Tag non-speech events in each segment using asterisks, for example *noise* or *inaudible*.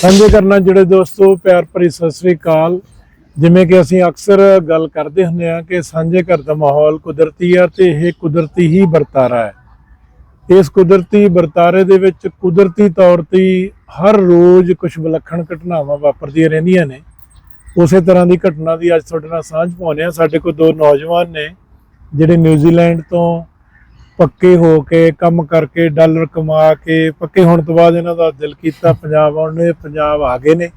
ਸਾਂਝੇ ਕਰਨਾ ਜਿਹੜੇ ਦੋਸਤੋ, ਪਿਆਰ ਭਰੀ ਸਤਿ ਸ੍ਰੀ ਅਕਾਲ। ਜਿਵੇਂ ਕਿ ਅਸੀਂ ਅਕਸਰ ਗੱਲ ਕਰਦੇ ਹੁੰਦੇ ਆ ਕਿ ਸਾਂਝੇ ਘਰ ਦਾ ਮਾਹੌਲ ਕੁਦਰਤੀ ਆ ਤੇ ਇਹ ਕੁਦਰਤੀ ਹੀ ਵਰਤਾਰਾ ਹੈ। ਇਸ ਕੁਦਰਤੀ ਵਰਤਾਰੇ ਦੇ ਵਿੱਚ ਕੁਦਰਤੀ ਤੌਰ ਤੇ ਹਰ ਰੋਜ਼ ਕੁਝ ਵਿਲੱਖਣ ਘਟਨਾਵਾਂ ਵਾਪਰਦੀਆਂ ਰਹਿੰਦੀਆਂ ਨੇ। ਉਸੇ ਤਰ੍ਹਾਂ ਦੀ ਘਟਨਾ ਦੀ ਅੱਜ ਤੁਹਾਡੇ ਨਾਲ ਸਾਂਝ ਪਾਉਂਦੇ ਆ ਸਾਡੇ ਕੋਲ ਦੋ ਨੌਜਵਾਨ ਨੇ, ਜਿਹੜੇ ਨਿਊਜ਼ੀਲੈਂਡ ਤੋਂ ਪੱਕੇ ਹੋ ਕੇ ਕੰਮ ਕਰਕੇ ਡਾਲਰ ਕਮਾ ਕੇ ਪੱਕੇ ਹੋਣ ਤੋਂ ਬਾਅਦ ਇਹਨਾਂ ਦਾ ਦਿਲ ਕੀਤਾ ਪੰਜਾਬ ਆਉਣ ਨੂੰ ਪੰਜਾਬ ਆ ਗਏ ਨੇ।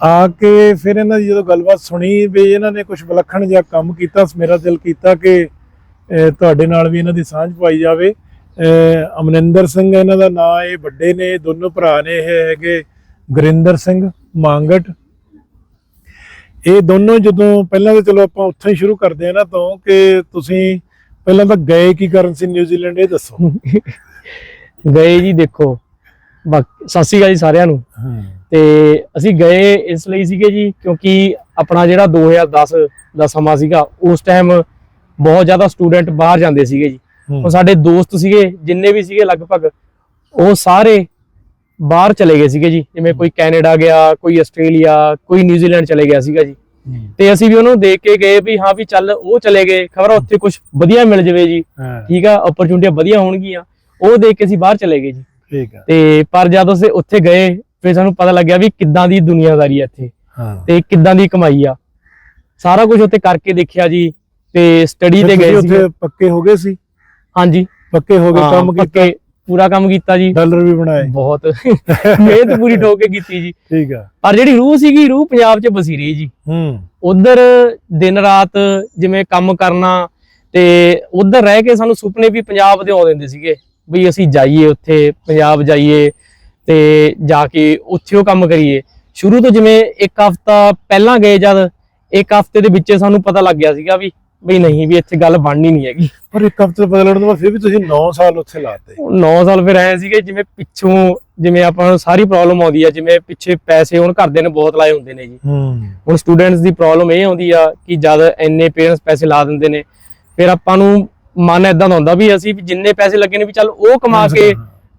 ਆ ਕੇ ਫਿਰ ਇਹਨਾਂ ਦੀ ਜਦੋਂ ਗੱਲਬਾਤ ਸੁਣੀ ਵੀ ਇਹਨਾਂ ਨੇ ਕੁਝ ਵਿਲੱਖਣ ਜਿਹਾ ਕੰਮ ਕੀਤਾ ਮੇਰਾ ਦਿਲ ਕੀਤਾ ਕਿ ਤੁਹਾਡੇ ਨਾਲ ਵੀ ਇਹਨਾਂ ਦੀ ਸਾਂਝ ਪਾਈ ਜਾਵੇ। ਅਹ, ਅਮਨਿੰਦਰ ਸਿੰਘ ਇਹਨਾਂ ਦਾ ਨਾਂ ਇਹ ਵੱਡੇ ਨੇ ਦੋਨੋਂ ਭਰਾ ਨੇ ਇਹ ਹੈਗੇ ਗੁਰਿੰਦਰ ਸਿੰਘ ਮੰਗਟ। ਇਹ ਦੋਨੋਂ ਜਦੋਂ ਪਹਿਲਾਂ ਤਾਂ ਚਲੋ ਆਪਾਂ ਉੱਥੋਂ ਹੀ ਸ਼ੁਰੂ ਕਰਦੇ ਆ ਨਾ ਤੋਂ ਕਿ ਤੁਸੀਂ ਪਹਿਲਾਂ ਤਾਂ ਗਏ ਕੀ ਕਰਨ ਸੀ ਨਿਊਜ਼ੀਲੈਂਡ ਇਹ ਦੱਸੋ। ਗਏ ਜੀ ਦੇਖੋ ਸਤਿ ਸ਼੍ਰੀ ਅਕਾਲ ਜੀ ਸਾਰਿਆਂ ਨੂੰ। ਤੇ ਅਸੀਂ ਗਏ ਇਸ ਲਈ ਸੀਗੇ ਜੀ ਕਿਉਂਕਿ ਆਪਣਾ ਜਿਹੜਾ 2010 ਦਾ ਸਮਾਂ ਸੀਗਾ ਉਸ ਟਾਈਮ ਬਹੁਤ ਜ਼ਿਆਦਾ ਸਟੂਡੈਂਟ ਬਾਹਰ ਜਾਂਦੇ ਸੀਗੇ ਜੀ। ਉਹ ਸਾਡੇ ਦੋਸਤ ਸੀਗੇ ਜਿੰਨੇ ਵੀ ਸੀਗੇ ਲਗਭਗ ਉਹ ਸਾਰੇ ਬਾਹਰ ਚਲੇ ਗਏ ਸੀਗੇ ਜੀ। ਜਿਵੇਂ ਕੋਈ ਕੈਨੇਡਾ ਗਿਆ ਕੋਈ ਆਸਟ੍ਰੇਲੀਆ ਕੋਈ ਨਿਊਜ਼ੀਲੈਂਡ ਚਲੇ ਗਿਆ ਸੀਗਾ ਜੀ। ਤੇ ਅਸੀਂ ਵੀ ਉਹਨੂੰ ਦੇਖ ਕੇ ਗਏ ਵੀ ਹਾਂ ਵੀ ਚੱਲ ਉਹ ਚਲੇ ਗਏ। ਖਬਰ ਉੱਥੇ ਕੁਝ ਵਧੀਆ ਮਿਲ ਜਾਵੇ ਜੀ। ਠੀਕ ਆ ਓਪਰਚੁਨਿਟੀਆਂ ਵਧੀਆ ਹੋਣਗੀਆਂ। ਉਹ ਦੇਖ ਕੇ ਅਸੀਂ ਬਾਹਰ ਚਲੇ ਗਏ ਜੀ। ਠੀਕ ਆ। ਤੇ ਪਰ ਜਦ ਅਸੀਂ ਉੱਥੇ ਗਏ ਫਿਰ ਸਾਨੂੰ ਪਤਾ ਲੱਗਿਆ ਵੀ ਕਿੱਦਾਂ ਦੀ ਦੁਨੀਆਦਾਰੀ ਹੈ ਇੱਥੇ। ਤੇ ਕਿੱਦਾਂ ਦੀ ਕਮਾਈ ਆ। ਸਾਰਾ ਕੁਝ ਉੱਥੇ ਕਰਕੇ ਦੇਖਿਆ ਜੀ। ਤੇ ਸਟੱਡੀ ਤੇ ਗਏ ਸੀ ਉੱਥੇ ਪੱਕੇ ਹੋ ਗਏ ਸੀ? ਹਾਂਜੀ। ਪੱਕੇ ਹੋ ਗਏ ਕੰਮ ਕੀਤਾ? ਪੂਰਾ ਕੰਮ ਕੀਤਾ ਜੀ। ਡਾਲਰ ਵੀ ਬਣਾਏ। ਬਹੁਤ। ਮਿਹਨਤ ਪੂਰੀ ਠੋਕ ਕੇ ਕੀਤੀ ਜੀ। ਠੀਕ ਆ। ਪਰ ਜਿਹੜੀ ਰੂਹ ਸੀਗੀ ਰੂਹ ਪੰਜਾਬ 'ਚ ਬਸੀ ਰਹੀ ਜੀ। ਹੂੰ। ਉਧਰ ਦਿਨ ਰਾਤ ਜਿਵੇਂ ਕੰਮ ਕਰਨਾ ਤੇ ਉਧਰ ਰਹਿ ਕੇ ਸਾਨੂੰ ਸੁਪਨੇ ਵੀ ਪੰਜਾਬ ਦੇ ਆਉਂਦੇ ਹੁੰਦੇ ਸੀਗੇ। ਵੀ ਅਸੀਂ ਜਾਈਏ ਉੱਥੇ ਪੰਜਾਬ ਜਾਈਏ ਤੇ ਜਾ ਕੇ ਉੱਥੇ ਉਹ ਕੰਮ ਕਰੀਏ। ਸ਼ੁਰੂ ਤੋਂ ਜਿਵੇਂ ਇੱਕ ਹਫਤਾ ਪਹਿਲਾਂ ਗਏ ਜਦ ਇੱਕ ਹਫ਼ਤੇ ਦੇ ਵਿੱਚ ਸਾਨੂੰ ਪਤਾ ਲੱਗ ਗਿਆ ਸੀਗਾ ਵੀ ਬਈ ਨਹੀਂ ਵੀ ਇੱਥੇ ਗੱਲ ਬਣਨੀ ਨਹੀਂ ਹੈਗੀ। ਪਰ ਇੱਕ ਹਫ਼ਤੇ ਬਦਲਣ ਤੋਂ ਬਾਅਦ ਫਿਰ ਵੀ ਤੁਸੀਂ 9 ਸਾਲ ਉੱਥੇ ਲਾਤੇ। 9 ਸਾਲ ਫਿਰ ਆਏ ਸੀਗੇ ਜਿਵੇਂ ਪਿੱਛੋਂ ਜਿਵੇਂ ਆਪਾਂ ਨੂੰ ਸਾਰੀ ਪ੍ਰੋਬਲਮ ਆਉਂਦੀ ਆ ਜਿਵੇਂ ਪਿੱਛੇ ਪੈਸੇ ਹੁਣ ਘਰਦੇ ਨੇ ਬਹੁਤ ਲਾਏ ਹੁੰਦੇ ਨੇ ਜੀ। ਹੂੰ। ਹੁਣ ਸਟੂਡੈਂਟਸ ਦੀ ਪ੍ਰੋਬਲਮ ਇਹ ਆਉਂਦੀ ਆ ਕਿ ਜਦ ਇੰਨੇ ਪੇਰੈਂਟਸ ਪੈਸੇ ਲਾ ਦਿੰਦੇ ਨੇ ਫਿਰ ਆਪਾਂ ਨੂੰ ਮਨ ਇਦਾਂ ਦਾ ਹੁੰਦਾ ਵੀ ਅਸੀਂ ਵੀ ਜਿੰਨੇ ਪੈਸੇ ਲੱਗੇ ਨੇ ਵੀ ਚੱਲ ਉਹ ਕਮਾ ਕੇ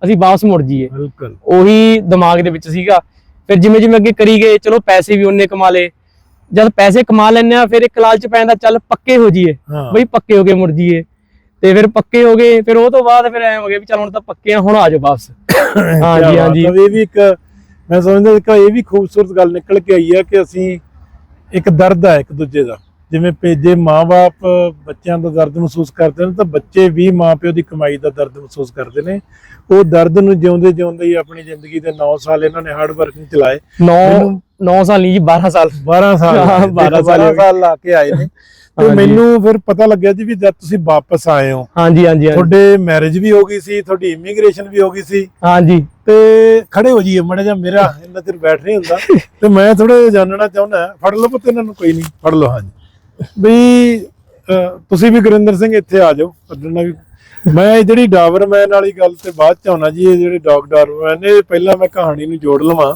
ਅਸੀਂ ਵਾਪਸ ਮੁੜ ਜਾਈਏ। ਬਿਲਕੁਲ। ਉਹੀ ਦਿਮਾਗ ਦੇ ਵਿੱਚ ਸੀਗਾ। ਫਿਰ ਜਿਵੇਂ ਜਿਵੇਂ ਅੱਗੇ ਕਰੀ ਗਏ ਚਲੋ ਪੈਸੇ ਵੀ ਉਹਨੇ ਕਮਾ ਲਏ। ਜਦ ਪੈਸੇ ਕਮਾ ਲੈਂਦੇ ਆ ਫਿਰ ਇੱਕ ਲਾਲਚ ਪੈ ਜਾਂਦਾ ਚੱਲ ਪੱਕੇ ਹੋ ਜਾਈਏ। ਬਈ ਪੱਕੇ ਹੋ ਕੇ ਮੁੜ ਜਾਈਏ। ਤੇ ਫਿਰ ਪੱਕੇ ਹੋ ਗਏ ਫਿਰ ਉਹ ਤੋਂ ਬਾਅਦ ਫਿਰ ਐ ਹੋ ਗਿਆ ਵੀ ਚੱਲ ਹੁਣ ਤਾਂ ਪੱਕੇ ਆ ਹੁਣ ਆ ਜਾਓ ਵਾਪਸ। *coughs* ਹਾਂਜੀ ਹਾਂਜੀ। ਆ, ਇਹ ਵੀ ਇੱਕ ਮੈਂ ਸਮਝਦਾ ਕਿ ਇਹ ਵੀ ਖੂਬਸੂਰਤ ਗੱਲ ਨਿਕਲ ਕੇ ਆਈ ਹੈ ਕਿ ਅਸੀਂ ਇੱਕ ਦਰਦ ਹੈ ਇੱਕ ਦੂਜੇ ਦਾ। ਜਿਵੇਂ ਭੇਜੇ ਮਾਪੇ ਬੱਚਿਆਂ ਦਾ ਦਰਦ ਮਹਿਸੂਸ ਕਰਦੇ ਨੇ ਤਾਂ ਬੱਚੇ ਵੀ ਮਾਪਿਓ ਦੀ ਕਮਾਈ ਦਾ ਦਰਦ ਮਹਿਸੂਸ ਕਰਦੇ ਨੇ। ਉਹ ਦਰਦ ਨੂੰ ਜਿਉਂਦੇ ਜਿਉਂਦੇ ਹੀ ਆਪਣੀ ਜ਼ਿੰਦਗੀ ਦੇ 9 ਸਾਲ ਇਹਨਾਂ ਨੇ ਹਾਰਡ ਵਰਕਿੰਗ ਚਲਾਏ। 9 ਮੈਨੂੰ- 9 ਸਾਲ ਨਹੀਂ ਜੀ 12 ਸਾਲ। 12 ਸਾਲ ਹਾਂ, ਦੇਖੋ, 12 ਸਾਲ ਹੋ ਗਏ। ਸਾਲ ਲਾ ਕੇ ਆਏ ਨੇ। ਤੇ ਹਾਂਜੀ। ਮੈਨੂੰ ਫਿਰ ਪਤਾ ਲੱਗਿਆ ਜੀ ਵੀ ਜਦ ਤੁਸੀਂ ਵਾਪਸ ਆਏ ਹੋ ਹਾਂਜੀ ਹਾਂਜੀ ਹਾਂਜੀ। ਤੁਹਾਡੇ ਮੈਰਿਜ ਵੀ ਹੋ ਗਈ ਸੀ ਤੁਹਾਡੀ ਇਮੀਗ੍ਰੇਸ਼ਨ ਵੀ ਹੋ ਗਈ ਸੀ। ਹਾਂਜੀ ਤੇ ਖੜੇ ਹੋ ਜਾਈਏ ਮੜਾ ਜਾ ਮੇਰਾ ਇੰਨਾ ਚਿਰ ਬੈਠ ਨਹੀਂ ਹੁੰਦਾ। *laughs* ਤੇ ਮੈਂ ਥੋੜਾ ਜਿਹਾ ਜਾਣਨਾ ਚਾਹੁੰਦਾ ਫੜ ਲਓ ਪੁੱਤ ਇਹਨਾਂ ਨੂੰ ਕੋਈ ਨਹੀਂ ਫੜ ਲਓ ਹਾਂਜੀ। ਵੀ ਅਹ, ਤੁਸੀਂ ਵੀ ਗੁਰਿੰਦਰ ਸਿੰਘ ਇੱਥੇ ਆ ਜਾਓ ਕੱਢਣਾ ਵੀ। ਮੈਂ ਇਹ ਜਿਹੜੀ ਡਾਵਰਮੈਨ ਵਾਲੀ ਗੱਲ ਤੇ ਬਾਅਦ ਚ ਆਉਣਾ ਜੀ ਇਹ ਜਿਹੜੇ ਡੌਗ ਡਾਵਰਮੈਨ ਇਹ ਪਹਿਲਾਂ ਮੈਂ ਕਹਾਣੀ ਨੂੰ ਜੋੜ ਲਵਾਂ।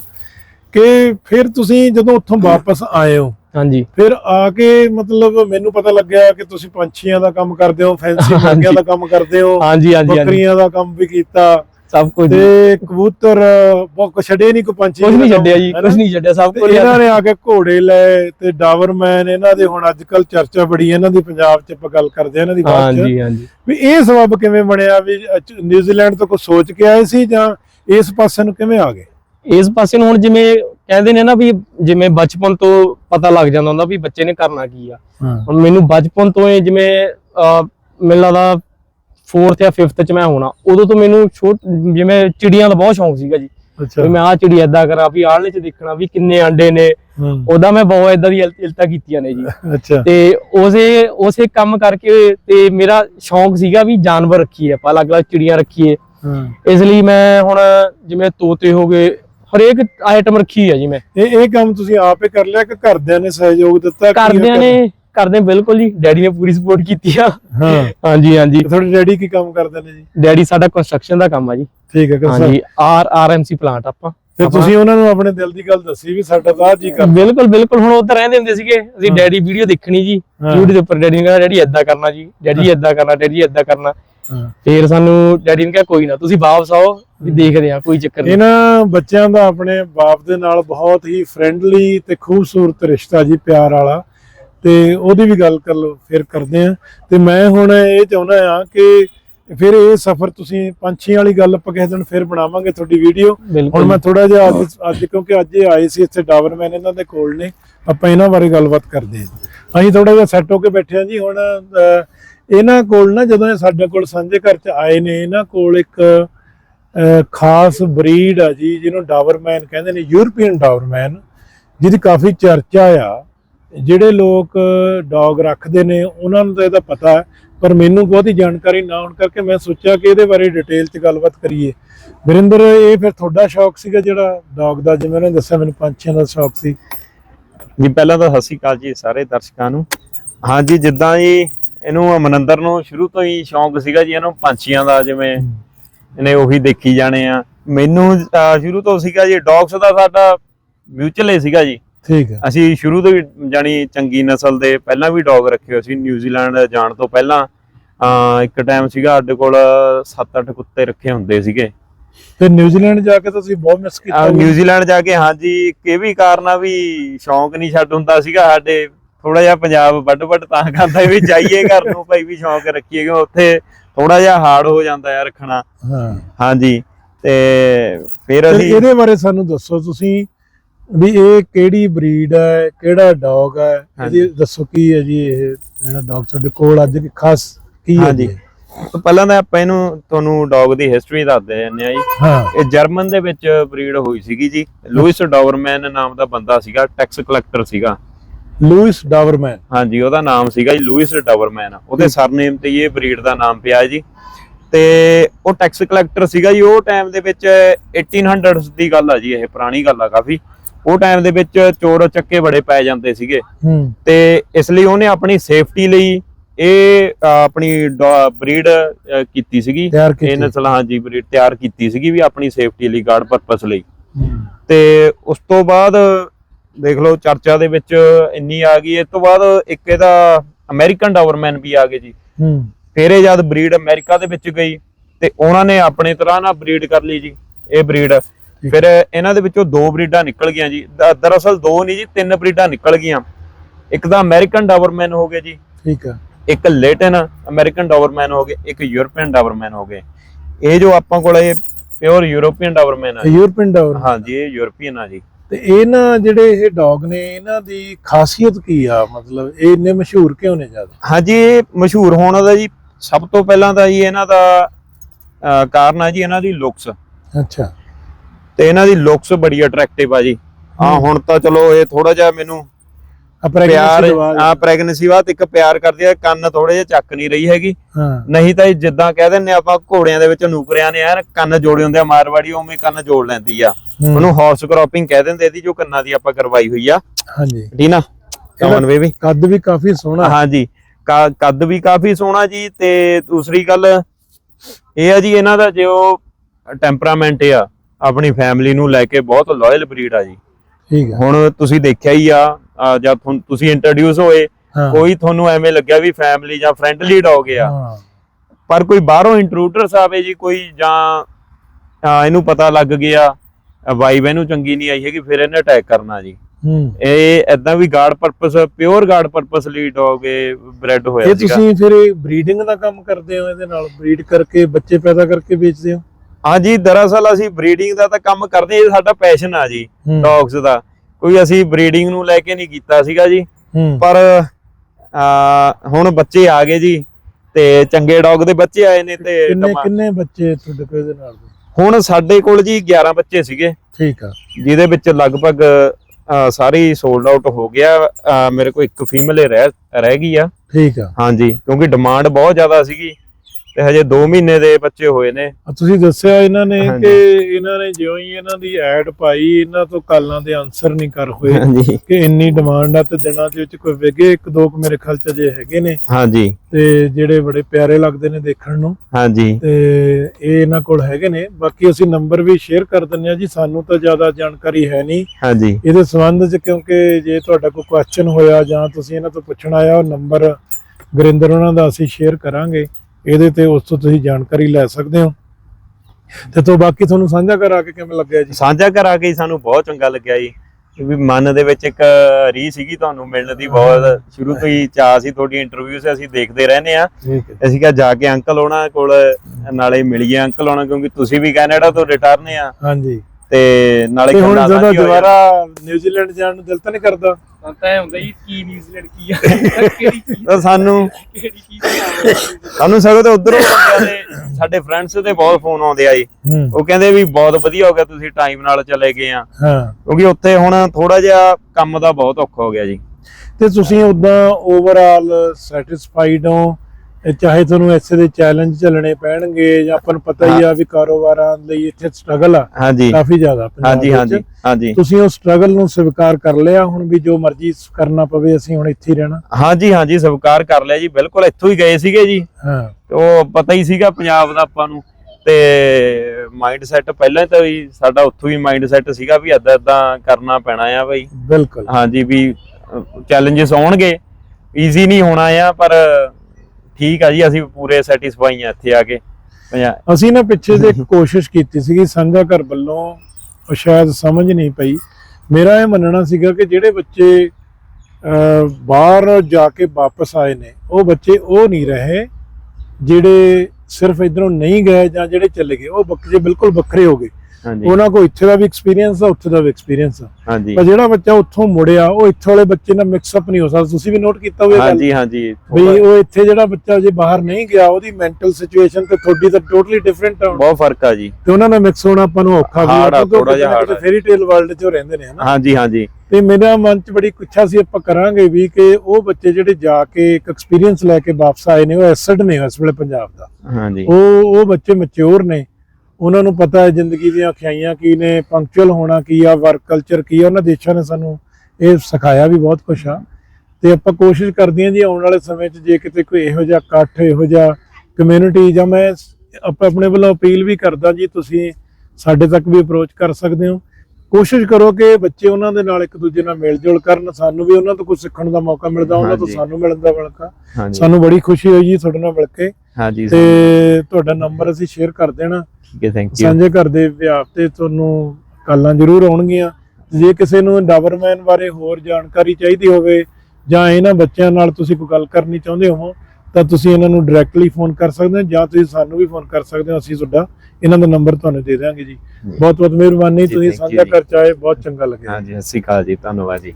ਕਿ ਫਿਰ ਤੁਸੀਂ ਜਦੋਂ ਉੱਥੋਂ ਵਾਪਸ ਆਏ ਹੋ ਹਾਂਜੀ। ਫਿਰ ਆ ਕੇ ਮਤਲਬ ਮੈਨੂੰ ਪਤਾ ਲੱਗਿਆ ਕਿ ਤੁਸੀਂ ਪੰਛੀਆਂ ਦਾ ਕੰਮ ਕਰਦੇ ਹੋ ਫੈਂਸੀ ਮੁਰਗਿਆਂ ਦਾ ਕੰਮ ਕਰਦੇ ਹੋ ਹਾਂਜੀ ਹਾਂਜੀ ਬੱਕਰੀਆਂ ਦਾ ਕੰਮ ਵੀ ਕੀਤਾ। ਸਭ ਕੁਝ। ਤੇ ਕਬੂਤਰ ਬਹੁਤ ਛੱਡੇ ਨਹੀਂ ਕੋਈ ਪੰਛੀ। ਕੁਝ ਨਹੀਂ ਛੱਡਿਆ ਜੀ? ਕੁਝ ਨਹੀਂ ਛੱਡਿਆ ਸਭ ਕੁਝ ਇਹਨਾਂ ਨੇ ਆ ਕੇ ਘੋੜੇ ਲਏ ਤੇ ਡਾਵਰਮੈਨ ਇਹਨਾਂ ਦੇ ਹੁਣ ਅੱਜ ਕੱਲ ਚਰਚਾ ਬੜੀ ਇਹਨਾਂ ਦੀ ਪੰਜਾਬ 'ਚ ਆਪਾਂ ਗੱਲ ਕਰਦੇ ਇਹਨਾਂ ਦੀ 'ਚ। ਹਾਂਜੀ ਹਾਂਜੀ। ਵੀ ਇਹ ਸਬਬ ਕਿਵੇਂ ਬਣਿਆ? ਵੀ ਨਿਊਜ਼ੀਲੈਂਡ ਤੋਂ ਕੁਝ ਸੋਚ ਕੇ ਆਏ ਸੀ ਜਾਂ ਇਸ ਪਾਸੇ ਨੂੰ ਕਿਵੇਂ ਆ ਗਏ? ਇਸ ਪਾਸੇ ਨੂੰ ਹੁਣ ਜਿਵੇਂ ਕਹਿੰਦੇ ਨੇ ਨਾ ਵੀ ਜਿਵੇਂ ਬਚਪਨ ਤੋਂ ਪਤਾ ਲੱਗ ਜਾਂਦਾ ਹੁੰਦਾ ਵੀ ਬੱਚੇ ਨੇ ਕਰਨਾ ਕੀ ਆ। ਹੁਣ ਮੈਨੂੰ ਬਚਪਨ ਤੋਂ ਹੀ ਜਿਵੇਂ ਮੈਨੂੰ ਲੱਗਦਾ 4th ਜਾਂ 5th ਚ ਮੈਂ ਹੋਣਾ ਉਦੋਂ ਤੋਂ ਮੈਨੂੰ ਛੋਟ ਜਿਵੇਂ ਚਿੜੀਆਂ ਦਾ ਬਹੁਤ ਸ਼ੌਂਕ ਸੀਗਾ ਜੀ। ਅੱਛਾ। ਮੈਂ ਆਹ ਚਿੜੀ ਏਦਾਂ ਕਰਾਂ ਵੀ ਆਲਣੇ ਚ ਦੇਖਣਾ ਵੀ ਕਿੰਨੇ ਅੰਡੇ ਨੇ। ਉਹਦਾ ਮੈਂ ਬਹੁਤ ਏਦਾਂ ਦੀ ਇਲ- ਇਲਤਾਂ ਕੀਤੀਆਂ ਨੇ ਜੀ। ਅੱਛਾ। ਤੇ ਉਸੇ ਉਸੇ ਕੰਮ ਕਰਕੇ ਤੇ ਮੇਰਾ ਸ਼ੌਂਕ ਸੀਗਾ ਵੀ ਜਾਨਵਰ ਰੱਖੀਏ ਆਪਾਂ ਅਲੱਗ-ਅਲੱਗ ਚਿੜੀਆਂ ਰੱਖੀਏ। ਇਸ ਲਈ ਮੈਂ ਹੁਣ ਜਿਵੇਂ ਤੋਤੇ ਹੋ ਗਏ ਹਰੇਕ ਆਈਟਮ ਰੱਖੀ ਹੈ ਜੀ ਮੈਂ। ਇਹ ਇਹ ਕੰਮ ਤੁਸੀਂ ਆਪ ਹੀ ਕਰ ਲਿਆ ਕਿ ਘਰਦਿਆਂ ਨੇ ਸਹਿਯੋਗ ਦਿੱਤਾ? ਘਰਦਿਆਂ ਨੇ ਕਰਦੇ ਬਿਲਕੁਲ ਜੀ ਡੈਡੀ ਨੇ ਪੂਰੀ ਸਪੋਰਟ ਕੀਤੀ ਆ। ਹਾਂ। ਹਾਂਜੀ ਹਾਂਜੀ। ਤੁਹਾਡੇ ਡੈਡੀ ਕੀ ਕੰਮ ਕਰਦੇ ਨੇ ਜੀ? ਡੈਡੀ ਸਾਡਾ ਕੰਸਟਰਕਸ਼ਨ ਦਾ ਕੰਮ ਆ ਜੀ। ਠੀਕ ਹੈ ਹਾਂਜੀ ਆਰ ਆਰਐਮਸੀ ਪਲਾਂਟ ਆਪਾਂ। ਤੇ ਤੁਸੀਂ ਉਹਨਾਂ ਨੂੰ ਆਪਣੇ ਦਿਲ ਦੀ ਗੱਲ ਦੱਸੀ ਵੀ ਸਾਡਾ ਤਾਂ ਜੀ ਕਰ ਬਿਲਕੁਲ ਬਿਲਕੁਲ। ਹੁਣ ਉੱਧਰ ਰਹਿੰਦੇ ਹੁੰਦੇ ਸੀਗੇ। ਅਸੀਂ। ਡੈਡੀ ਵੀਡੀਓ ਦੇਖਣੀ ਜੀ। YouTube ਦੇ ਉੱਪਰ ਡੈਡੀ ਨੇ ਕਹਿਣਾ ਡੈਡੀ ਏਦਾਂ ਕਰਨਾ ਜੀ। ਡੈਡੀ ਏਦਾਂ ਕਰਨਾ ਡੈਡੀ ਏਦਾਂ ਕਰਨਾ। ਫਿਰ ਸਾਨੂੰ ਡੈਡੀ ਨੇ ਕਿਹਾ ਕੋਈ ਨਾ ਤੁਸੀਂ ਵਾਪਸ ਆਓ ਵੀ ਦੇਖਦੇ ਆ ਕੋਈ ਚੱਕਰ ਨਹੀਂ। ਇਹਨਾਂ ਬੱਚਿਆਂ ਦਾ ਆਪਣੇ ਬਾਪ ਦੇ ਨਾਲ ਬਹੁਤ ਹੀ ਫ੍ਰੈਂਡਲੀ ਤੇ ਖੂਬਸੂਰਤ ਰਿਸ਼ਤਾ ਜੀ ਪਿਆਰ ਵਾਲਾ। ਤੇ ਉਹਦੀ ਵੀ ਗੱਲ ਕਰ ਲਓ ਫਿਰ ਕਰਦੇ ਆ ਤੇ ਮੈਂ ਹੁਣ ਇਹ ਚਾਹੁੰਦਾ ਆ ਕਿ ਫਿਰ ਇਹ ਸਫ਼ਰ ਤੁਸੀਂ ਪੰਛੀਆਂ ਵਾਲੀ ਗੱਲ ਆਪਾਂ ਕਿਸੇ ਦਿਨ ਫਿਰ ਬਣਾਵਾਂਗੇ ਤੁਹਾਡੀ ਵੀਡੀਓ। ਹੁਣ ਮੈਂ ਥੋੜਾ ਜਿਹਾ ਅੱਜ ਅੱਜ ਕਿਉਂਕਿ ਅੱਜ ਇਹ ਆਏ ਸੀ ਇੱਥੇ ਡਾਵਰਮੈਨ ਇਹਨਾਂ ਦੇ ਕੋਲ ਨੇ ਆਪਾਂ ਇਹਨਾਂ ਬਾਰੇ ਗੱਲਬਾਤ ਕਰਦੇ ਹਾਂ। ਅਸੀਂ ਥੋੜਾ ਜਿਹਾ ਸੈੱਟ ਹੋ ਕੇ ਬੈਠੇ ਹਾਂ ਜੀ ਹੁਣ ਇਹਨਾਂ ਕੋਲ ਨਾ ਜਦੋਂ ਇਹ ਸਾਡੇ ਕੋਲ ਸਾਂਝੇ ਘਰ ਚ ਆਏ ਨੇ, ਇਹਨਾਂ ਕੋਲ ਇੱਕ ਖਾਸ ਬਰੀਡ ਆ ਜੀ, ਜਿਹਨੂੰ ਡਾਵਰਮੈਨ ਕਹਿੰਦੇ ਨੇ, ਯੂਰਪੀਅਨ ਡਾਵਰਮੈਨ, ਜਿਹਦੀ ਕਾਫੀ ਚਰਚਾ ਆ। ਜਿਹੜੇ ਲੋਕ ਡੌਗ ਰੱਖਦੇ ਨੇ, ਉਹਨਾਂ ਨੂੰ ਤਾਂ ਇਹਦਾ ਪਤਾ ਹੈ, ਪਰ ਮੈਨੂੰ ਬਹੁਤੀ ਜਾਣਕਾਰੀ ਨਾ ਹੋਣ ਕਰਕੇ ਮੈਂ ਸੋਚਿਆ ਕਿ ਇਹਦੇ ਬਾਰੇ ਡਿਟੇਲ 'ਚ ਗੱਲਬਾਤ ਕਰੀਏ। ਵਰਿੰਦਰ, ਇਹ ਫਿਰ ਤੁਹਾਡਾ ਸ਼ੌਕ ਸੀਗਾ ਜਿਹੜਾ ਡੌਗ ਦਾ, ਜਿਵੇਂ ਉਹਨੇ ਦੱਸਿਆ, ਮੈਨੂੰ ਪੰਛੀਆਂ ਦਾ ਸ਼ੌਕ ਸੀ। ਜੀ, ਪਹਿਲਾਂ ਤਾਂ ਸਤਿ ਸ਼੍ਰੀ ਅਕਾਲ ਜੀ ਸਾਰੇ ਦਰਸ਼ਕਾਂ ਨੂੰ। ਹਾਂਜੀ, ਜਿੱਦਾਂ ਜੀ ਇਹਨੂੰ ਮਨੰਦਰ ਨੂੰ ਸ਼ੁਰੂ ਤੋਂ ਹੀ ਸ਼ੌਂਕ ਸੀਗਾ ਜੀ ਇਹਨੂੰ ਪੰਛੀਆਂ ਦਾ ਜਿਵੇਂ ਇਹਨੇ ਉਹੀ ਦੇਖੀ ਜਾਣੇ ਆ। ਮੈਨੂੰ ਸ਼ੁਰੂ ਤੋਂ ਸੀਗਾ ਜੀ ਡੌਗਸ ਦਾ ਸਾਡਾ ਮਿਊਚੁਅਲ ਹੀ ਸੀਗਾ ਜੀ। ਠੀਕ ਹੈ। ਅਸੀਂ ਸ਼ੁਰੂ ਤੋਂ ਹੀ ਜਾਣੀ ਚੰਗੀ ਨਸਲ ਦੇ ਪਹਿਲਾਂ ਵੀ ਡੌਗ ਰੱਖੇ ਹੋਏ ਸੀ ਨਿਊਜ਼ੀਲੈਂਡ ਜਾਣ ਤੋਂ ਪਹਿਲਾਂ। ਇੱਕ ਟਾਈਮ ਸੀਗਾ ਸਾਡੇ ਕੋਲ 7-8 ਕੁੱਤੇ ਰੱਖੇ ਹੁੰਦੇ ਸੀਗੇ। ਤੇ ਨਿਊਜ਼ੀਲੈਂਡ ਜਾ ਕੇ ਤੁਸੀਂ ਬਹੁਤ ਮਿਸ ਕੀਤਾ। ਨਿਊਜ਼ੀਲੈਂਡ ਜਾ ਕੇ ਹਾਂਜੀ ਇਹ ਵੀ ਕਾਰਨ ਆ ਵੀ ਸ਼ੌਂਕ ਨਹੀਂ ਛੱਡ ਹੁੰਦਾ ਸੀਗਾ ਸਾਡੇ ਥੋੜਾ ਜਿਹਾ ਪੰਜਾਬ ਵੱਡ ਵੱਡ ਤਾਂ ਖਾਂਦਾ ਵੀ ਜਾਈਏ ਘਰ ਨੂੰ ਭਾਈ ਵੀ ਸ਼ੌਂਕ ਰੱਖੀਏ ਕਿ ਉੱਥੇ ਥੋੜਾ ਜਿਹਾ ਹਾਰਡ ਹੋ ਜਾਂਦਾ ਹੈ ਰੱਖਣਾ। ਹਾਂ। ਹਾਂਜੀ ਤੇ ਫਿਰ ਅਸੀਂ ਇਹਦੇ ਬਾਰੇ ਸਾਨੂੰ ਦੱਸੋ ਤੁਸੀਂ ਵੀ ਇਹ ਕਿਹੜੀ ਬਰੀਡ ਹੈ ਕਿਹੜਾ ਡੌਗ ਹੈ। ਇਹਦੀ ਦੱਸੋ ਕੀ ਹੈ ਜੀ ਇਹ ਜਿਹੜਾ ਡੌਗ ਸਾਡੇ ਕੋਲ ਅੱਜ ਖਾਸ ਕੀ ਹੈ। ਜੀ? ਪਹਿਲਾਂ ਤਾਂ ਆਪਾਂ ਇਹਨੂੰ ਤੁਹਾਨੂੰ ਡੌਗ ਦੀ ਹਿਸਟਰੀ ਦੱਸਦੇ ਜਾਂਦੇ ਆ ਜੀ। ਇਹ ਜਰਮਨ ਦੇ ਵਿੱਚ ਬਰੀਡ ਹੋਈ ਸੀਗੀ ਜੀ। ਲੂਇਸ ਡਾਵਰਮੈਨ ਨਾਮ ਦਾ ਬੰਦਾ ਸੀਗਾ ਟੈਕਸ ਕਲੈਕਟਰ ਸੀਗਾ। Louis Dobermann. ਹਾਂਜੀ ਉਹਦਾ ਨਾਮ ਸੀਗਾ ਜੀ ਲੂਇਸ ਡਾਵਰਮੈਨ। ਉਹਦੇ ਸਰਨੇਮ ਤੇ ਇਹ ਬਰੀਡ ਦਾ ਨਾਮ ਪਿਆ ਜੀ। ਤੇ ਉਹ ਟੈਕਸ ਕਲੈਕਟਰ ਸੀਗਾ ਜੀ ਉਹ ਟਾਈਮ ਦੇ ਵਿੱਚ 1800s ਦੀ ਗੱਲ ਆ ਜੀ ਇਹ ਪੁਰਾਣੀ ਗੱਲ ਆ ਕਾਫੀ। ਉਹ ਟਾਈਮ ਦੇ ਵਿੱਚ ਚੋਰ ਚੱਕੇ ਬੜੇ ਪੈ ਜਾਂਦੇ ਸੀਗੇ। ਤੇ ਇਸ ਲਈ ਉਹਨੇ ਆਪਣੀ ਸੇਫਟੀ ਲਈ ਇਹ ਆਪਣੀ ਬਰੀਡ ਕੀਤੀ ਸੀਗੀ। ਇਹ ਨਸਲ ਹਾਂਜੀ ਬਰੀਡ ਤਿਆਰ ਕੀਤੀ ਸੀਗੀ ਵੀ ਆਪਣੀ ਸੇਫਟੀ ਲਈ ਗਾਰਡ ਪਰਪਸ ਲਈ। ਤੇ ਉਸ ਤੋਂ ਬਾਅਦ ਦੇਖ ਲਓ ਚਰਚਾ ਦੇ ਵਿੱਚ ਇੰਨੀ ਆ ਗਈ। ਇਸ ਤੋਂ ਬਾਅਦ ਇੱਕ ਇਹਦਾ ਅਮਰੀਕਨ ਡਾਵਰਮੈਨ ਵੀ ਆ ਗਏ ਜੀ। ਹੂੰ। ਫਿਰ ਇਹ ਜਦ ਬਰੀਡ ਅਮਰੀਕਾ ਦੇ ਵਿੱਚ ਗਈ ਤੇ ਉਹਨਾਂ ਨੇ ਆਪਣੇ ਤਰ੍ਹਾਂ ਨਾਲ ਬਰੀਡ ਕਰ ਲਈ ਜੀ ਇਹ ਬਰੀਡ। ਫਿਰ ਇਹਨਾਂ ਦੇ ਵਿੱਚੋਂ ਦੋ ਬਰੀਡਾਂ ਨਿਕਲ ਗਈਆਂ ਜੀ। ਦਰਅਸਲ ਦੋ ਨਹੀਂ ਜੀ ਤਿੰਨ ਬਰੀਡਾਂ ਨਿਕਲ ਗਈਆਂ। ਇੱਕ ਤਾਂ ਅਮਰੀਕਨ ਡਾਵਰਮੈਨ ਹੋ ਗਏ ਜੀ। ਠੀਕ ਹੈ ਇੱਕ ਲੈਟਨ ਅਮਰੀਕਨ ਡਾਵਰਮੈਨ ਹੋ ਗਏ ਇੱਕ ਯੂਰਪੀਅਨ ਡਾਵਰਮੈਨ ਹੋ ਗਏ। ਇਹ ਜੋ ਆਪਾਂ ਕੋਲ ਇਹ ਪਿਓਰ ਯੂਰੋਪੀਅਨ ਡਾਵਰਮੈਨ ਆ ਯੂਰਪੀਅਨ ਡੌਗ ਹਾਂਜੀ ਇਹ ਯੂਰਪੀਅਨ ਆ ਜੀ। ਤੇ ਇਹ ਨਾ ਜਿਹੜੇ ਇਹ ਡੌਗ ਨੇ ਇਹਨਾਂ ਦੀ ਖਾਸੀਅਤ ਕੀ ਆ? ਮਤਲਬ ਇਹ ਇੰਨੇ ਮਸ਼ਹੂਰ ਕਿਉਂ ਨੇ ਜ਼ਿਆਦਾ? ਹਾਂਜੀ ਇਹ ਮਸ਼ਹੂਰ ਹੋਣ ਦਾ ਜੀ ਸਭ ਤੋਂ ਪਹਿਲਾਂ ਤਾਂ ਜੀ ਇਹਨਾਂ ਦਾ ਕਾਰਨ ਆ ਜੀ ਇਹਨਾਂ ਦੀ ਲੁੱਕਸ ਅੱਛਾ। ਤੇ ਇਹਨਾਂ ਦੀ ਲੁੱਕਸ ਬੜੀ ਅਟਰੈਕਟਿਵ ਆ ਜੀ। ਆ ਹੂੰ। ਹੁਣ ਤਾਂ ਚਲੋ ਇਹ ਥੋੜਾ ਜਿਹਾ ਮੈਨੂੰ ਪਿਆਰ। ਆ ਪ੍ਰੈਗਨੈਂਸੀ ਬਾਅਦ ਇੱਕ ਪਿਆਰ ਕਰਦੀ ਆ ਕੰਨ ਥੋੜੇ ਜਿਹਾ ਚੱਕ ਨਹੀਂ ਰਹੀ ਹੈਗੀ। ਨਹੀਂ ਤਾਂ ਜਿੱਦਾਂ ਕਹਿ ਦਿੰਨੇ ਆਪਾਂ ਘੋੜਿਆਂ ਦੇ ਵਿੱਚ ਨੂਕਰਿਆਂ ਨੇ ਯਾਰ ਕੰਨ ਜੋੜੇ ਹੁੰਦੇ ਆ ਮਾਰਵਾੜੀ ਉਵੇਂ ਕੰਨ ਜੋੜ ਲੈਂਦੀ ਆ। ਉਹਨੂੰ ਹਾਰਸ ਕ੍ਰੋਪਿੰਗ ਕਹਿ ਦਿੰਦੇ ਇਹਦੀ ਜੋ ਕੰਨਾਂ ਦੀ ਆਪਾਂ ਕਰਵਾਈ ਹੋਈ ਆ। ਹਾਂਜੀ। ਠੀਕ ਨਾ? ਕਮਨ ਬੇਬੀ ਕੱਦ ਵੀ ਕਾਫੀ ਸੋਹਣਾ। ਹਾਂਜੀ। ਕੱਦ ਵੀ ਕਾਫੀ ਸੋਹਣਾ ਜੀ ਤੇ ਦੂਸਰੀ ਗੱਲ ਇਹ ਆ ਜੀ ਇਹਨਾਂ ਦਾ ਜੋ ਟੈਂਪਰਾਮੈਂਟ ਆ ਆਪਣੀ ਫੈਮਿਲੀ ਨੂੰ ਲੈ ਕੇ ਬਹੁਤ ਲਾਇਲ ਬਰੀਡ ਆ ਜੀ। ਠੀਕ ਹੈ ਹੁਣ ਤੁਸੀਂ ਦੇਖਿਆ ਹੀ ਆ ਤੁਹਾਨੂੰ- ਤੁਸੀਂ ਇੰਟਰੋਡਿਊਸ ਹੋਏ ਕੋਈ ਤੁਹਾਨੂੰ ਐਵੇਂ ਲੱਗਿਆ ਵੀ ਫੈਮਿਲੀ ਜਾਂ ਫਰੈਂਡਲੀ ਡੌਗ ਆ ਪਰ ਕੋਈ ਬਾਹਰੋਂ ਇੰਟਰੂਡਰਸ ਆਵੇ ਜੀ ਕੋਈ ਜਾਂ ਇਹਨੂੰ ਪਤਾ ਲੱਗ ਗਿਆ ਵਾਈਬ ਇਹਨੂੰ ਚੰਗੀ ਨਹੀਂ ਆਈ ਹੈਗੀ ਫਿਰ ਇਹਨੇ ਅਟੈਕ ਕਰਨਾ ਜੀ। ਇਹ ਐਦਾਂ ਵੀ guard purpose pure guard purpose ਲਈ ਡੌਗ ਇਹ ਬ੍ਰੈਡ ਹੋਇਆ ਇਹ ਸੀਗਾ। ਤੁਸੀਂ ਫਿਰ ਬਰੀਡਿੰਗ ਦਾ ਕੰਮ ਕਰਦੇ ਹੋ ਇਹਦੇ ਨਾਲ ਬਰੀਡ ਕਰਕੇ ਬੱਚੇ ਪੈਦਾ ਕਰਕੇ ਵੇਚਦੇ ਹੋ? ਹਾਂਜੀ ਦਰਅਸਲ ਅਸੀਂ ਬਰੀਡਿੰਗ ਦਾ ਤਾਂ ਕੰਮ ਕਰਦੇ ਇਹ ਸਾਡਾ ਪੈਸ਼ਨ ਆ ਜੀ ਡੌਗਸ ਦਾ। ਕੋਈ ਅਸੀਂ ਬਰੀਡਿੰਗ ਨੂੰ ਲੈ ਕੇ ਨਹੀਂ ਕੀਤਾ ਸੀਗਾ ਜੀ। ਪਰ ਆ ਹੁਣ ਬੱਚੇ ਆ ਗਏ ਜੀ ਤੇ ਚੰਗੇ ਡੌਗ ਦੇ ਬੱਚੇ ਆਏ ਨੇ ਤੇ ਕਿੰਨੇ ਕਿੰਨੇ ਬੱਚੇ ਤੁਹਾਡੇ ਕੋਲ ਇਹਦੇ ਨਾਲ? ਹੁਣ ਸਾਡੇ ਕੋਲ ਜੀ 11 ਬੱਚੇ ਸੀਗੇ। ਠੀਕ ਆ। ਜਿਹਦੇ ਵਿੱਚ ਲਗਭਗ ਸਾਰੀ ਸੋਲਡ ਆਊਟ ਹੋ ਗਿਆ। ਮੇਰੇ ਕੋਲ ਇੱਕ ਫੀਮੇਲ ਰਹਿ ਰਹਿ ਗਈ ਆ। ਠੀਕ ਆ। ਹਾਂਜੀ ਕਿਉਂਕਿ ਡਿਮਾਂਡ ਬਹੁਤ ਜ਼ਿਆਦਾ ਸੀਗੀ। ਤੇ ਹਜੇ 2 ਮਹੀਨੇ ਦੇ ਬੱਚੇ ਹੋਏ ਨੇ। ਤੁਸੀਂ ਦੱਸਿਆ ਇਹਨਾਂ ਨੇ ਹਾਂਜੀ। ਕਿ ਇਹਨਾਂ ਨੇ ਜਿਉਂ ਹੀ ਇਹਨਾਂ ਦੀ ਐਡ ਪਾਈ ਇਹਨਾਂ ਤੋਂ ਕਾਲਾਂ ਦੇ ਆਨਸਰ ਨਹੀਂ ਕਰ ਹੋਏ ਹਾਂਜੀ। ਕਿ ਇੰਨੀ ਡਿਮਾਂਡ ਆ ਤੇ ਦਿਨਾਂ ਦੇ ਵਿੱਚ ਕੋਈ ਵਿਗੇ ਇੱਕ ਦੋ ਕੁ ਮੇਰੇ ਖਿਆਲ ਚ ਜੇ ਹੈਗੇ ਨੇ। ਹਾਂਜੀ। ਤੇ ਜਿਹੜੇ ਬੜੇ ਪਿਆਰੇ ਲੱਗਦੇ ਨੇ ਦੇਖਣ ਨੂੰ। ਹਾਂਜੀ। ਤੇ ਇਹ ਇਹਨਾਂ ਕੋਲ ਹੈਗੇ ਨੇ। ਬਾਕੀ ਅਸੀਂ ਨੰਬਰ ਵੀ ਸ਼ੇਅਰ ਕਰ ਦਿੰਨੇ ਆ ਜੀ ਸਾਨੂੰ ਤਾਂ ਜ਼ਿਆਦਾ ਜਾਣਕਾਰੀ ਹੈ ਨਹੀਂ। ਹਾਂਜੀ। ਇਹਦੇ ਸੰਬੰਧ ਚ ਕਿਉਂਕਿ ਜੇ ਤੁਹਾਡਾ ਕੋਈ ਕੁਐਸਚਨ ਹੋਇਆ ਜਾਂ ਤੁਸੀਂ ਇਹਨਾਂ ਤੋਂ ਪੁੱਛਣਾ ਆ ਉਹ ਨੰਬਰ ਗੁਰਿੰਦਰ ਉਹਨਾਂ ਦਾ ਅਸੀਂ ਸ਼ੇਅਰ ਕਰਾਂਗੇ। ਇਹਦੇ ਤੇ ਉਸ ਤੋਂ ਤੁਸੀਂ ਜਾਣਕਾਰੀ ਲੈ ਸਕਦੇ ਹੋ। ਤੇ ਤੋਂ ਬਾਕੀ ਤੁਹਾਨੂੰ ਸਾਂਝਾ ਕਰਾ ਕੇ ਕਿਵੇਂ ਲੱਗਿਆ ਜੀ? ਸਾਂਝਾ ਕਰਾ ਕੇ ਸਾਨੂੰ ਬਹੁਤ ਚੰਗਾ ਲੱਗਿਆ ਜੀ। ਵੀ ਮਨ ਦੇ ਵਿੱਚ ਇੱਕ ਰੀ ਸੀਗੀ ਤੁਹਾਨੂੰ ਮਿਲਣ ਦੀ ਬਹੁਤ। ਸ਼ੁਰੂ ਤੋਂ ਹੀ ਚਾਹ ਸੀ ਤੁਹਾਡੀ ਇੰਟਰਵਿਊ ਸੇ ਅਸੀਂ ਦੇਖਦੇ ਰਹਿੰਦੇ ਆ ਅਸੀਂ ਕਿਹਾ ਜਾ ਕੇ ਅੰਕਲ ਹੋਣਾ ਕੋਲ ਨਾਲੇ ਮਿਲੀਏ ਅੰਕਲ ਹੋਣਾ ਕਿਉਂਕਿ ਤੁਸੀਂ ਵੀ ਕੈਨੇਡਾ ਤੋਂ ਰਿਟਰਨ ਆ। ਹਾਂਜੀ। ਤੇ ਨਾਲੇ ਤੇ ਹੁਣ ਜਦੋਂ ਹੋ। ਦੁਬਾਰਾ ਨਿਊਜ਼ੀਲੈਂਡ ਜਾਣ ਨੂੰ ਦਿਲ ਤਾਂ ਨਹੀਂ ਕਰਦਾ। ਤਾਂ ਤਾਂ ਹੁੰਦਾ ਜੀ ਕੀ ਨਿਊਜ਼ੀਲੈਂਡ ਕੀ ਆ? ਕਿਹੜੀ ਕੀ ਤਾਂ ਸਾਨੂੰ ਕਿਹੜੀ ਕੀ ਸਾਨੂੰ ਸਗੋਂ ਤੇ ਉਧਰੋਂ ਬੰਦਿਆਂ ਦੇ ਸਾਡੇ ਫਰੈਂਡਸ ਦੇ ਬਹੁਤ ਫੋਨ ਆਉਂਦੇ ਆ ਜੀ। ਹੂੰ। ਉਹ ਕਹਿੰਦੇ ਵੀ ਬਹੁਤ ਵਧੀਆ ਹੋ ਗਿਆ ਤੁਸੀਂ ਟਾਈਮ ਨਾਲ ਚਲੇ ਗਏ ਆ। ਹਾਂ। ਕਿਉਂਕਿ ਉੱਥੇ ਹੁਣ ਥੋੜਾ ਜਿਹਾ ਕੰਮ ਦਾ ਬਹੁਤ ਔਖਾ ਹੋ ਗਿਆ ਜੀ। ਤੇ ਤੁਸੀਂ ਉਦਾਂ ਓਵਰਆਲ ਸੈਟੀਸਫਾਈਡ ਹੋ? ਚਾਹੇ ਤੁਹਾਨੂੰ ਐਸੇ ਦੇ ਚੈਲੰਜ ਚੱਲਣੇ ਪੈਣਗੇ ਜਾਂ ਆਪਾਂ ਨੂੰ ਪਤਾ ਹੀ ਆ ਵੀ ਕਾਰੋਬਾਰਾਂ ਲਈ ਇੱਥੇ ਸਟਰਗਲ ਆ ਹਾਂਜੀ। ਕਾਫੀ ਜ਼ਿਆਦਾ ਪੰਜਾਬ ਹਾਂਜੀ। ਹਾਂਜੀ ਹਾਂਜੀ। ਤੁਸੀਂ ਉਹ ਸਟਰਗਲ ਨੂੰ ਸਵੀਕਾਰ ਕਰ ਲਿਆ ਹੁਣ ਵੀ ਜੋ ਮਰਜ਼ੀ ਕਰਨਾ ਪਵੇ ਅਸੀਂ ਹੁਣ ਇੱਥੇ ਹੀ ਰਹਿਣਾ। ਹਾਂਜੀ ਹਾਂਜੀ ਸਵੀਕਾਰ ਕਰ ਲਿਆ ਜੀ ਬਿਲਕੁਲ ਇੱਥੋਂ ਹੀ ਗਏ ਸੀਗੇ ਜੀ। ਹਾਂ। ਤੇ ਉਹ ਪਤਾ ਹੀ ਸੀਗਾ ਪੰਜਾਬ ਦਾ ਆਪਾਂ ਨੂੰ। ਤੇ ਮਾਈਂਡ ਸੈਟ ਪਹਿਲਾਂ ਤਾਂ ਹੀ ਸਾਡਾ ਉੱਥੋਂ ਹੀ ਮਾਈਂਡ ਸੈਟ ਸੀਗਾ ਵੀ ਏਦਾਂ ਏਦਾਂ ਕਰਨਾ ਪੈਣਾ ਆ ਬਈ। ਬਿਲਕੁਲ। ਹਾਂਜੀ ਵੀ ਚੈਲੰਜਸ ਆਉਣਗੇ। ਈਜ਼ੀ ਨਹੀਂ ਹੋਣਾ ਆ ਪਰ ਠੀਕ ਆ ਜੀ, ਅਸੀਂ ਪੂਰੇ ਸੈਟੀਸਫਾਈ ਆ ਇੱਥੇ ਆ ਕੇ। ਪੰਜਾ- ਅਸੀਂ ਨਾ ਪਿੱਛੇ ਜੇ ਇੱਕ ਕੋਸ਼ਿਸ਼ ਕੀਤੀ ਸੀਗੀ, ਸੰਘਾ ਘਰ ਵੱਲੋਂ ਸ਼ਾਇਦ ਸਮਝ ਨਹੀਂ ਪਈ। ਮੇਰਾ ਇਹ ਮੰਨਣਾ ਸੀਗਾ ਕਿ ਜਿਹੜੇ ਬੱਚੇ ਬਾਹਰ ਜਾ ਕੇ ਵਾਪਸ ਆਏ ਨੇ, ਉਹ ਬੱਚੇ ਉਹ ਨਹੀਂ ਰਹੇ, ਜਿਹੜੇ ਸਿਰਫ ਇਧਰੋਂ ਨਹੀਂ ਗਏ ਜਾਂ ਜਿਹੜੇ ਚਲੇ ਗਏ, ਉਹ ਬੱਚੇ ਬਿਲਕੁਲ ਵੱਖਰੇ ਹੋ ਗਏ। ਉਹਨਾਂ ਕੋਲ ਇੱਥੇ ਦਾ ਵੀ ਐਕਸਪੀਰੀਅੰਸ ਆ ਉੱਥੇ ਦਾ ਵੀ ਐਕਸਪੀਰੀਅੰਸ ਆ। ਹਾਂਜੀ। ਪਰ ਜਿਹੜਾ ਬੱਚਾ ਉੱਥੋਂ ਮੁੜਿਆ ਉਹ ਇੱਥੇ ਵਾਲੇ ਬੱਚੇ ਨਾਲ ਮਿਕਸ ਅਪ ਨਹੀਂ ਹੋ ਸਕਦਾ। ਤੁਸੀਂ ਵੀ ਨੋਟ ਕੀਤਾ ਹੋਵੇਗਾ ਹਾਂਜੀ ਹਾਂਜੀ। ਵੀ ਉਹ ਇੱਥੇ ਜਿਹੜਾ ਬੱਚਾ ਜੇ ਬਾਹਰ ਨਹੀਂ ਗਿਆ ਉਹਦੀ ਮੈਂਟਲ ਸਿਚੁਏਸ਼ਨ ਤੇ ਤੁਹਾਡੀ ਤਾਂ ਟੋਟਲੀ ਡਿਫਰੈਂਟ ਆ। ਬਹੁਤ ਫ਼ਰਕ ਆ ਜੀ। ਤੇ ਉਹਨਾਂ ਨਾਲ ਮਿਕਸ ਹੋਣਾ ਆਪਾਂ ਨੂੰ ਔਖਾ ਵੀ ਆ, ਆ। ਫੇਰੀ ਟੇਲ ਵਰਲਡ 'ਚ ਰਹਿੰਦੇ ਨੇ ਹਨਾ? ਹਾਂਜੀ ਹਾਂਜੀ। ਤੇ ਮੇਰਾ ਮਨ 'ਚ ਬੜੀ ਇੱਛਾ ਸੀ ਆਪਾਂ ਕਰਾਂਗੇ ਵੀ ਕਿ ਉਹ ਬੱਚੇ ਜਿਹੜੇ ਜਾ ਕੇ ਇੱਕ ਐਕਸਪੀਰੀਅੰਸ ਲੈ ਕੇ ਵਾਪਸ ਆਏ ਨੇ ਉਹ ਐਸੈਟ ਨੇ ਇਸ ਵੇਲੇ ਪੰਜਾਬ ਦਾ। ਹਾਂਜੀ। ਉਹ ਉਹ ਬੱਚੇ ਮੈਚੁਰ ਨੇ। ਉਹਨਾਂ ਨੂੰ ਪਤਾ ਹੈ ਜ਼ਿੰਦਗੀ ਦੀਆਂ ਅਖਿਆਈਆਂ ਕੀ ਨੇ ਪੰਕਚੁਅਲ ਹੋਣਾ ਕੀ ਆ ਵਰਕ ਕਲਚਰ ਕੀ ਆ, ਉਹਨਾਂ ਦੇਸ਼ਾਂ ਨੇ ਸਾਨੂੰ ਇਹ ਸਿਖਾਇਆ ਵੀ ਬਹੁਤ ਕੁਝ ਆ। ਤੇ ਆਪਾਂ ਕੋਸ਼ਿਸ਼ ਕਰਦੇ ਹਾਂ ਜੀ ਆਉਣ ਵਾਲੇ ਸਮੇਂ 'ਚ ਜੇ ਕਿਤੇ ਕੋਈ ਇਹੋ ਜਿਹਾ ਇਕੱਠ, ਇਹੋ ਜਿਹਾ ਕਮਿਊਨਿਟੀ ਜਾਂ ਮੈਂ ਆਪਾਂ ਆਪਣੇ ਵੱਲੋਂ ਅਪੀਲ ਵੀ ਕਰਦਾ ਜੀ, ਤੁਸੀਂ ਸਾਡੇ ਤੱਕ ਵੀ ਅਪਰੋਚ ਕਰ ਸਕਦੇ ਹੋ। ਕੋਸ਼ਿਸ਼ ਕਰੋ ਕਿ ਬੱਚੇ ਉਹਨਾਂ ਦੇ ਨਾਲ ਇੱਕ ਦੂਜੇ ਨਾਲ ਮੇਲ ਜੋਲ ਕਰਨ ਸਾਨੂੰ ਵੀ ਉਹਨਾਂ ਤੋਂ ਕੁਝ ਸਿੱਖਣ ਦਾ ਮੌਕਾ ਮਿਲਦਾ ਉਹਨਾਂ ਤੋਂ। ਸਾਨੂੰ ਮਿਲਣ ਦਾ ਮੌਕਾ। ਸਾਨੂੰ ਬੜੀ ਖੁਸ਼ੀ ਹੋਈ ਜੀ ਤੁਹਾਡੇ ਨਾਲ ਮਿਲ ਕੇ। ਹਾਂਜੀ ਤੇ ਤੁਹਾਡਾ ਨੰਬਰ ਅਸੀਂ ਸ਼ੇਅਰ ਕਰ ਦੇਣਾ। ਠੀਕ ਹੈ ਥੈਂਕ ਯੂ ਸਾਂਝੇ ਘਰ ਦੇ ਵਿਆਹ ਤੇ ਤੁਹਾਨੂੰ ਕਾਲਾਂ ਜ਼ਰੂਰ ਆਉਣਗੀਆਂ। ਜੇ ਕਿਸੇ ਨੂੰ ਡਾਬਰਮੈਨ ਬਾਰੇ ਹੋਰ ਜਾਣਕਾਰੀ ਚਾਹੀਦੀ ਹੋਵੇ ਜਾਂ ਇਹਨਾਂ ਬੱਚਿਆਂ ਨਾਲ ਤੁਸੀਂ ਕੋਈ ਗੱਲ ਕਰਨੀ ਚਾਹੁੰਦੇ ਹੋ ਤਾਂ ਤੁਸੀਂ ਇਹਨਾਂ ਨੂੰ ਡਾਇਰੈਕਟਲੀ ਫੋਨ ਕਰ ਸਕਦੇ ਹੋ ਜਾਂ ਤੁਸੀਂ ਸਾਨੂੰ ਵੀ ਫੋਨ ਕਰ ਸਕਦੇ ਹੋ ਅਸੀਂ ਤੁਹਾਡਾ ਇਹਨਾਂ ਦਾ ਨੰਬਰ ਤੁਹਾਨੂੰ ਦੇ ਦਿਆਂਗੇ ਜੀ। ਬਹੁਤ ਬਹੁਤ ਮਿਹਰਬਾਨੀ ਤੁਸੀਂ ਸਾਂਝਾ ਜੀ। ਘਰ ਚ ਆਏ ਬਹੁਤ ਚੰਗਾ ਲੱਗਿਆ ਹਾਂਜੀ ਸਤਿ ਸ਼੍ਰੀ ਅਕਾਲ ਜੀ ਧੰਨਵਾਦ ਜੀ।